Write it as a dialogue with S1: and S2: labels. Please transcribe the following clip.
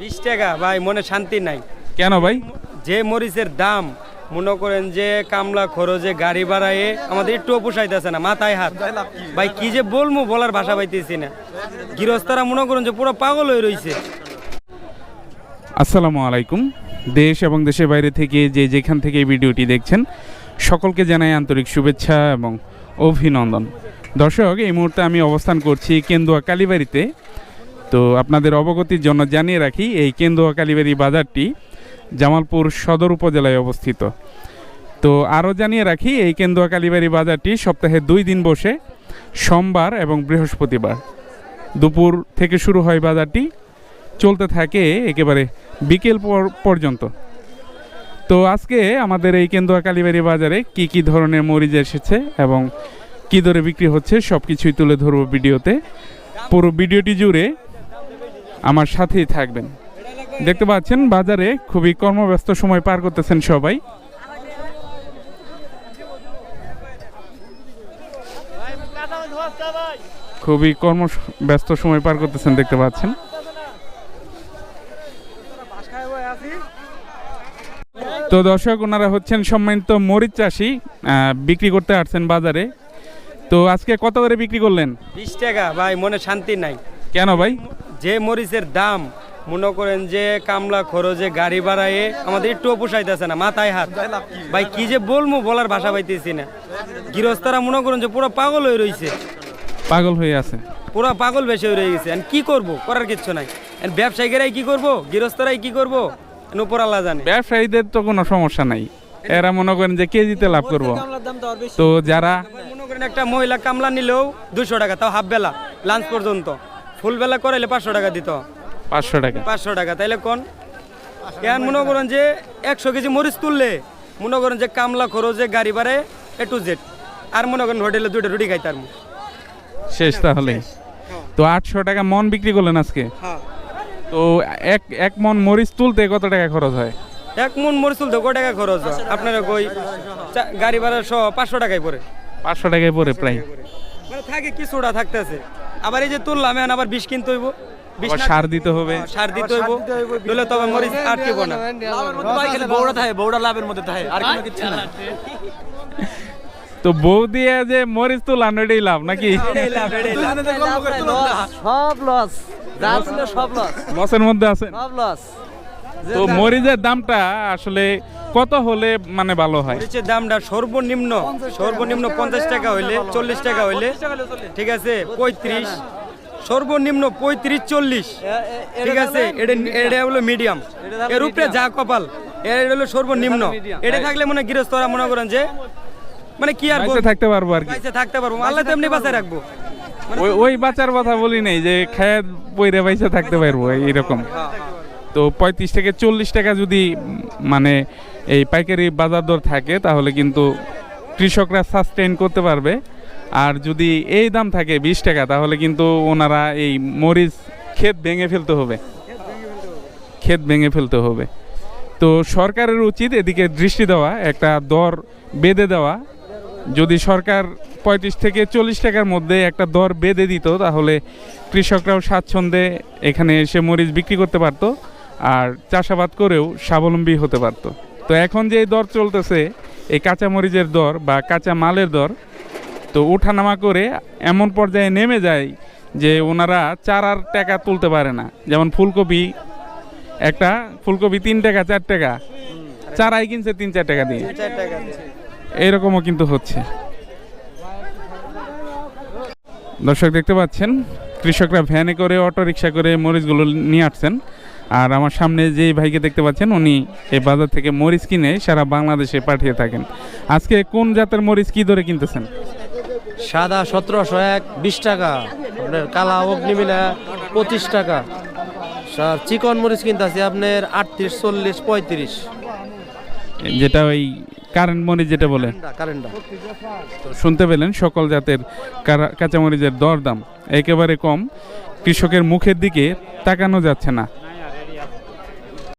S1: বিশ টাকা ভাই মনে শান্তি নাই।
S2: কেন ভাই?
S1: যে মরিচের দাম মনে করেন যে কামলা খরচে গাড়ি বাড়ায় আমাদের একটু পোষাইতেছে না মাথায় হাত। ভাই কি যে বলব বলার ভাষা পাইতেছি না। গৃহস্থরা মনে করেন যে পুরো পাগল হয়ে রইছে।
S2: আসসালামু আলাইকুম। দেশ এবং দেশের বাইরে থেকে যে যেখান থেকে এই ভিডিওটি দেখছেন সকলকে জানাই আন্তরিক শুভেচ্ছা এবং অভিনন্দন। দর্শক এই মুহূর্তে আমি অবস্থান করছি কেন্দুয়া কালীবাড়িতে। তো আপনাদের অবগতির জন্য জানিয়ে রাখি, এই কেন্দুয়া কালীবাড়ি বাজারটি জামালপুর সদর উপজেলায় অবস্থিত। তো আরও জানিয়ে রাখি, এই কেন্দুয়া কালীবাড়ি বাজারটি সপ্তাহে দুই দিন বসে, সোমবার এবং বৃহস্পতিবার। দুপুর থেকে শুরু হয় বাজারটি, চলতে থাকে একেবারে বিকেল পর- পর্যন্ত। তো আজকে আমাদের এই কেন্দুয়া কালীবাড়ি বাজারে কি কি ধরনের মরিচ এসেছে এবং কি দরে বিক্রি হচ্ছে সব কিছুই তুলে ধরবো ভিডিওতে। পুরো ভিডিওটি জুড়ে আমার সাথেই থাকবেন। দেখতে পাচ্ছেন বাজারে খুবই কর্মব্যস্ত সময় পার করতেছেন সবাই। খুবই কর্ম ব্যস্ত সময় পার করতেছেন দেখতে পাচ্ছেন। তো দর্শক ওনারা হচ্ছেন সম্মানিত মরিচ চাষি আহ, বিক্রি করতে আসছেন বাজারে। তো আজকে কত করে বিক্রি করলেন?
S1: বিশ টাকা ভাই মনে শান্তি নাই।
S2: কেন ভাই?
S1: যে মরিচের দাম মনে করেন যে কামলা খরচে গাড়ি বাড়ায় আমাদের একটু পোষাইতেছে না মাথায় হাত। ভাই কি যে বলব বলার ভাষা পাইতেছি না। গৃহস্থরা মনে করেন যে পুরো পাগল হয়ে রইছে।
S2: পাগল হয়ে আছে।
S1: পুরো পাগল বেশি হয়ে গেছে। কি করব? করার কিচ্ছু নাই। ব্যবসায়ীরাই কি করব? গৃহস্থরাই কি করব? উপর আল্লাহ জানে।
S2: ব্যবসায়ীদের তো কোনো সমস্যা নাই। এরা মনে করেন যে কেজিতে লাভ করব। তো যারা
S1: মনে করেন একটা মহিলা কামলা নিলেও দুশো টাকা তাও হাফ বেলা লাঞ্চ পর্যন্ত। ফুল বেলা করাইলে পাঁচশো টাকা দিত।
S2: পাঁচশো টাকা।
S1: পাঁচশো টাকা তাইলে কোন? এখন মনে করেন যে একশো কেজি মরিচ তুললে মনে করেন যে কামলা খরচে গাড়ি বাড়ে এ টু জেড আর মনে করেন হোটেলে দুটো রুটি খাইতার
S2: শেষ তাহলে। তো আটশো টাকা মন বিক্রি করলেন আজকে? তো এক এক মন মরিচ তুলতে কত টাকা খরচ হয়?
S1: এক মন মরিচ তুলতে কয় টাকা খরচ হয়? আপনারা কই চা- গাড়ি ভাড়া সহ পাঁচশো টাকায় পড়ে।
S2: পাঁচশো টাকায় পড়ে প্রায়।
S1: মানে থাকে কিছুটা থাকতেছে। আবার এই যে তুললাম এখন আবার বিষ কিনতে হইব।
S2: সার দিতে হবে।
S1: সার দিতে হইব। দিলে তবে মরিচ আটকিব না।
S3: বৌড়া থাকে বৌড়া লাভের মধ্যে থাকে আর কোনো কিছু না।
S2: তো বউ দিয়ে যে মরিচ তুলান এটাই লাভ নাকি।
S3: সব লস। যা ছিল সব লস।
S2: লসের মধ্যে আছে।
S3: সব লস।
S2: তো মরিচের দামটা আসলে কত হলে মানে ভালো হয়?
S1: মরিচের দামটা সর্বনিম্ন সর্বনিম্ন পঞ্চাশ টাকা হইলে চল্লিশ টাকা হইলে ঠিক আছে পঁয়ত্রিশ সর্বনিম্ন পঁয়ত্রিশ চল্লিশ ঠিক আছে এটা এটা হলো মিডিয়াম এর উপরে যা কপাল এর হলো সর্বনিম্ন। এটা থাকলে মনে হয় গৃহস্থরা মনে করেন যে মানে কি আর
S2: থাকতে পারব আর কি।
S1: থাকতে পারব। আল্লাহ তেমনি বাঁচায় রাখব।
S2: ওই ওই বাচ্চার কথা বলি নাই যে খায় পইরে বাইসে থাকতে পারব এইরকম। তো পঁয়ত্রিশ থেকে চল্লিশ টাকা যদি মানে এই পাইকারি বাজার দর থাকে, তাহলে কিন্তু কৃষকরা সাস্টেইন করতে পারবে। আর যদি এই দাম থাকে বিশ টাকা, তাহলে কিন্তু ওনারা এই মরিচ ক্ষেত ভেঙে ফেলতে হবে। ক্ষেত ভেঙে ফেলতে হবে। তো সরকারের উচিত এদিকে দৃষ্টি দেওয়া, একটা দর বেঁধে দেওয়া। যদি সরকার পঁয়ত্রিশ থেকে চল্লিশ টাকার মধ্যে একটা দর বেঁধে দিত, তাহলে কৃষকরাও স্বাচ্ছন্দ্যে এখানে এসে মরিচ বিক্রি করতে পারতো। আর চাষাবাদ করেও স্বাবলম্বী হতে পারতো। তো এখন যে দর চলতেছে এই কাঁচা মরিচের দর বা কাঁচা মালের দর তো ওঠানামা করে এমন পর্যায়ে নেমে যায় যে ওনারা চারার টাকা তুলতে পারে না। যেমন ফুলকপি একটা ফুলকপি তিন টাকা চার টাকা। চারাই কিনছে তিন চার টাকা দিয়ে। এইরকমও কিন্তু হচ্ছে। দর্শক দেখতে পাচ্ছেন কৃষকরা ভ্যানে করে অটো রিক্সা করে মরিচগুলো নিয়ে আসছেন। আর আমার সামনে যে ভাইকে দেখতে পাচ্ছেন উনি এই বাজার থেকে মরিচ কিনে সারা বাংলাদেশে পাঠিয়ে থাকেন। আজকে কোন জাতের মরিচ কি দরে কিনতেছেন?
S3: সাদা সতেরোশো এক বিশ টাকা। আপনার কালা অগ্নিমিলা পঁচিশ টাকা। আর চিকন মরিচ কিনতেছি আপনার আটত্রিশ চল্লিশ পঁয়ত্রিশ।
S2: যেটা ওই কারেন্ট মরিচ যেটা বলে। তো শুনতে পেলেন সকল জাতের কাঁচামরিচের দরদাম। একেবারে কম। কৃষকের মুখের দিকে তাকানো যাচ্ছে না।